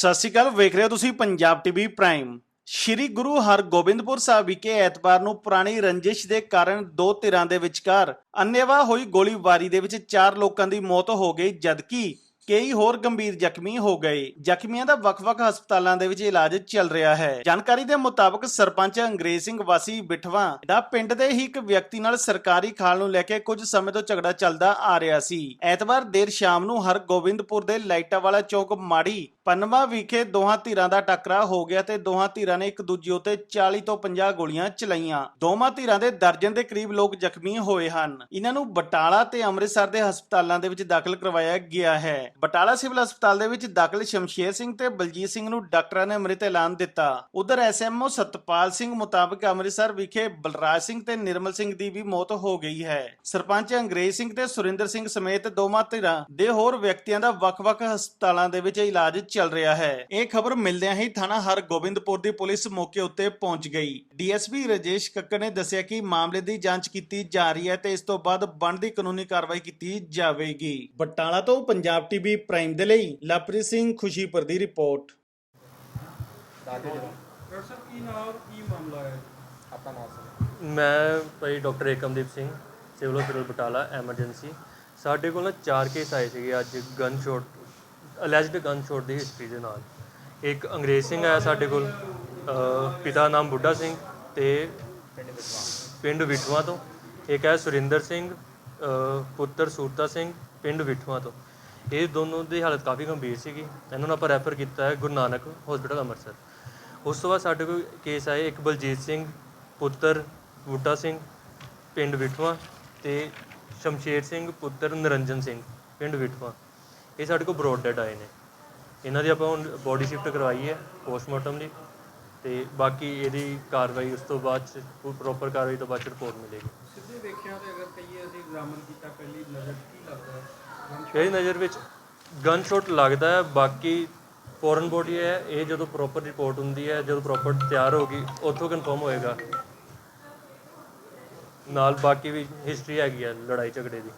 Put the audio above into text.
ਸਤਿ ਸ਼੍ਰੀ ਅਕਾਲ, ਵੇਖ ਰਹੇ ਹੋ ਤੁਸੀਂ ਪੰਜਾਬ ਟੀਵੀ ਪ੍ਰਾਈਮ ਸ਼੍ਰੀ ਗੁਰੂ ਹਰਗੋਬਿੰਦਪੁਰ ਸਾਹਿਬ ਵਿਖੇ ਐਤਵਾਰ ਨੂੰ ਪੁਰਾਣੀ ਰੰਜਿਸ਼ ਦੇ ਕਾਰਨ ਦੋ ਧਿਰਾਂ ਦੇ ਵਿਚਕਾਰ ਅੰਨੇਵਾਹ ਹੋਈ ਗੋਲੀਬਾਰੀ ਦੇ ਵਿੱਚ ਚਾਰ ਲੋਕਾਂ ਦੀ ਮੌਤ ਹੋ ਗਈ, ਜਦਕਿ ਕਈ ਹੋਰ ਗੰਭੀਰ ਜ਼ਖਮੀ ਹੋ ਗਏ। ਜ਼ਖਮੀਆਂ ਦਾ ਵੱਖ-ਵੱਖ ਹਸਪਤਾਲਾਂ ਦੇ ਵਿੱਚ ਇਲਾਜ ਚੱਲ ਰਿਹਾ ਹੈ। ਜਾਣਕਾਰੀ ਦੇ ਮੁਤਾਬਕ ਸਰਪੰਚ ਅੰਗਰੇਜ਼ ਸਿੰਘ ਵਾਸੀ ਬਿਠਵਾ ਦਾ ਪਿੰਡ ਦੇ ਹੀ ਇੱਕ ਵਿਅਕਤੀ ਨਾਲ ਸਰਕਾਰੀ ਖਾਲ ਨੂੰ ਲੈ ਕੇ ਕੁਝ ਸਮੇਂ ਤੋਂ ਝਗੜਾ ਚੱਲਦਾ ਆ ਰਿਹਾ ਸੀ। ਐਤਵਾਰ ਦੇਰ ਸ਼ਾਮ ਨੂੰ ਹਰਗੋਬਿੰਦਪੁਰ ਦੇ ਲਾਈਟਾਂ ਵਾਲਾ ਚੌਕ ਮਾੜੀ ਪਨਵਾ ਵਿਖੇ ਦੋਹਾਂ ਧਿਰਾਂ ਦਾ ਟਕਰਾਅ ਹੋ ਗਿਆ ਤੇ ਦੋਹਾਂ ਧਿਰਾਂ ਨੇ ਇੱਕ ਦੂਜੇ ਉੱਤੇ 40 ਤੋਂ 50 ਗੋਲੀਆਂ ਚਲਾਈਆਂ। ਦੋਵਾਂ ਧਿਰਾਂ ਦੇ ਦਰਜਨ ਦੇ ਕਰੀਬ ਲੋਕ ਜ਼ਖਮੀ ਹੋਏ ਹਨ। ਇਹਨਾਂ ਨੂੰ ਬਟਾਲਾ ਤੇ ਅੰਮ੍ਰਿਤਸਰ ਦੇ ਹਸਪਤਾਲਾਂ ਦੇ ਵਿੱਚ ਦਾਖਲ ਕਰਵਾਇਆ ਗਿਆ ਹੈ। ਬਟਾਲਾ ਸਿਵਲ ਹਸਪਤਾਲ ਦੇ ਵਿੱਚ ਦਾਖਲ ਸ਼ਮਸ਼ੇਰ ਸਿੰਘ ਤੇ ਬਲਜੀਤ ਸਿੰਘ ਨੂੰ ਡਾਕਟਰਾਂ ਨੇ ਮ੍ਰਿਤ ਐਲਾਨ ਦਿੱਤਾ। ਉਧਰ ਐਸਐਮਓ ਸਤਪਾਲ ਸਿੰਘ ਮੁਤਾਬਕ ਅੰਮ੍ਰਿਤਸਰ ਵਿਖੇ ਬਲਰਾਜ ਸਿੰਘ ਤੇ ਨਿਰਮਲ ਸਿੰਘ ਦੀ ਵੀ ਮੌਤ ਹੋ ਗਈ ਹੈ। ਸਰਪੰਚ ਅੰਗਰੇਜ਼ ਸਿੰਘ ਤੇ ਸੁਰਿੰਦਰ ਸਿੰਘ ਸਮੇਤ ਦੋਵਾਂ ਧਿਰਾਂ ਦੇ ਹੋਰ ਵਿਅਕਤੀਆਂ ਦਾ ਵੱਖ-ਵੱਖ ਹਸਪਤਾਲਾਂ ਦੇ ਵਿੱਚ ਇਲਾਜ ਚੱਲ ਰਿਹਾ ਹੈ। ਇਹ ਖਬਰ ਮਿਲਦਿਆਂ ਹੀ ਥਾਣਾ ਹਰਗੋਬਿੰਦਪੁਰ ਦੀ ਪੁਲਿਸ ਮੌਕੇ ਉੱਤੇ ਪਹੁੰਚ ਗਈ। ਡੀਐਸਪੀ ਰਜੇਸ਼ ਕੱਕਰ ਨੇ ਦੱਸਿਆ ਕਿ ਮਾਮਲੇ ਦੀ ਜਾਂਚ ਕੀਤੀ ਜਾ ਰਹੀ ਹੈ ਤੇ ਇਸ ਤੋਂ ਬਾਅਦ ਬਣਦੀ ਕਾਨੂੰਨੀ ਕਾਰਵਾਈ ਕੀਤੀ ਜਾਵੇਗੀ। ਬਟਾਲਾ ਤੋਂ ਪੰਜਾਬ ਟੀਵੀ ਪ੍ਰਾਈਮ ਦੇ ਲਈ ਲਵਪ੍ਰੀਤ ਸਿੰਘ ਖੁਸ਼ੀਪੁਰ ਦੀ ਰਿਪੋਰਟ। ਡਾਕਟਰ ਸਾਹਿਬ ਕੀ ਨਾਮ ਔਰ ਕੀ ਮਾਮਲਾ ਹੈ? ਆਪਣਾ ਨਾਮ ਸਰ ਮੈਂ ਭਾਈ doctor Ekamdeep Singh civil hospital Batala emergency. ਸਾਡੇ ਕੋਲ ਨਾ ਚਾਰ ਕੇਸ ਆਏ ਸੀਗੇ ਅੱਜ gun shot alleged gun shot ਦੀ ਹਿਸਟਰੀ ਦੇ ਨਾਲ। ਇੱਕ ਅੰਗਰੇਜ਼ ਸਿੰਘ ਆਇਆ ਸਾਡੇ ਕੋਲ, ਅਹ ਪਿਤਾ ਨਾਮ ਬੁੱਢਾ ਸਿੰਘ ਤੇ ਪਿੰਡ ਵਿਠਵਾ ਤੋਂ। ਇੱਕ ਹੈ ਸੁਰਿੰਦਰ ਸਿੰਘ ਪੁੱਤਰ ਸੂਰਤਾ ਸਿੰਘ, ਪਿੰਡ ਵਿਠਵਾ ਤੋਂ। ਇਹ ਦੋਨੋਂ ਦੀ ਹਾਲਤ ਕਾਫੀ ਗੰਭੀਰ ਸੀਗੀ। ਇਹਨਾਂ ਨੂੰ ਆਪਾਂ ਰੈਫਰ ਕੀਤਾ ਹੈ ਗੁਰੂ ਨਾਨਕ ਹਸਪੀਟਲ ਅੰਮ੍ਰਿਤਸਰ। ਉਸ ਤੋਂ ਬਾਅਦ ਸਾਡੇ ਕੋਲ ਕੇਸ ਆਏ ਇੱਕ ਬਲਜੀਤ ਸਿੰਘ, ਪੁੱਤਰ ਬੂਟਾ ਸਿੰਘ, ਪਿੰਡ ਵਿਠਵਾ ਤੇ ਸ਼ਮਸ਼ੇਰ ਸਿੰਘ, ਪੁੱਤਰ ਨਰਿੰਜਨ ਸਿੰਘ, ਪਿੰਡ ਵਿਠਵਾ ਇਹ ਸਾਡੇ ਕੋਲ ਬਰੋਡ ਡੈਡ ਆਏ ਨੇ। ਇਹਨਾਂ ਦੀ ਆਪਾਂ ਹੁਣ ਬੋਡੀ ਸ਼ਿਫਟ ਕਰਵਾਈ ਹੈ ਪੋਸਟਮਾਰਟਮ ਲਈ ਤੇ ਬਾਕੀ ਇਹਦੀ ਕਾਰਵਾਈ ਉਸ ਤੋਂ ਬਾਅਦ ਚ ਪ੍ਰੋਪਰ ਕਾਰਵਾਈ ਤੋਂ ਬਾਅਦ ਰਿਪੋਰਟ ਮਿਲੇਗੀ। ਸਿੱਧੇ ਵੇਖਿਆ ਤੇ ਅਗਰ ਕਹੀਏ ਅਸੀਂ ਐਗਜ਼ਾਮਨ ਕੀਤਾ ਪਹਿਲੀ ਨਜ਼ਰ ਕੀ ਲੱਗਦਾ ਹੈ? ਮੇਰੀ ਨਜ਼ਰ ਵਿੱਚ ਗਨ ਸ਼ਾਟ ਲੱਗਦਾ ਹੈ ਬਾਕੀ ਫੋਰਨ ਬੋਡੀ ਹੈ ਇਹ ਜਦੋਂ ਪ੍ਰੋਪਰ ਰਿਪੋਰਟ ਹੁੰਦੀ ਹੈ ਜਦੋਂ ਪ੍ਰੋਪਰ ਤਿਆਰ ਹੋਗੀ ਉੱਥੋਂ ਕਨਫਰਮ ਹੋਏਗਾ। ਨਾਲ ਬਾਕੀ ਵੀ ਹਿਸਟਰੀ ਹੈਗੀ ਹੈ ਲੜਾਈ ਝਗੜੇ ਦੀ।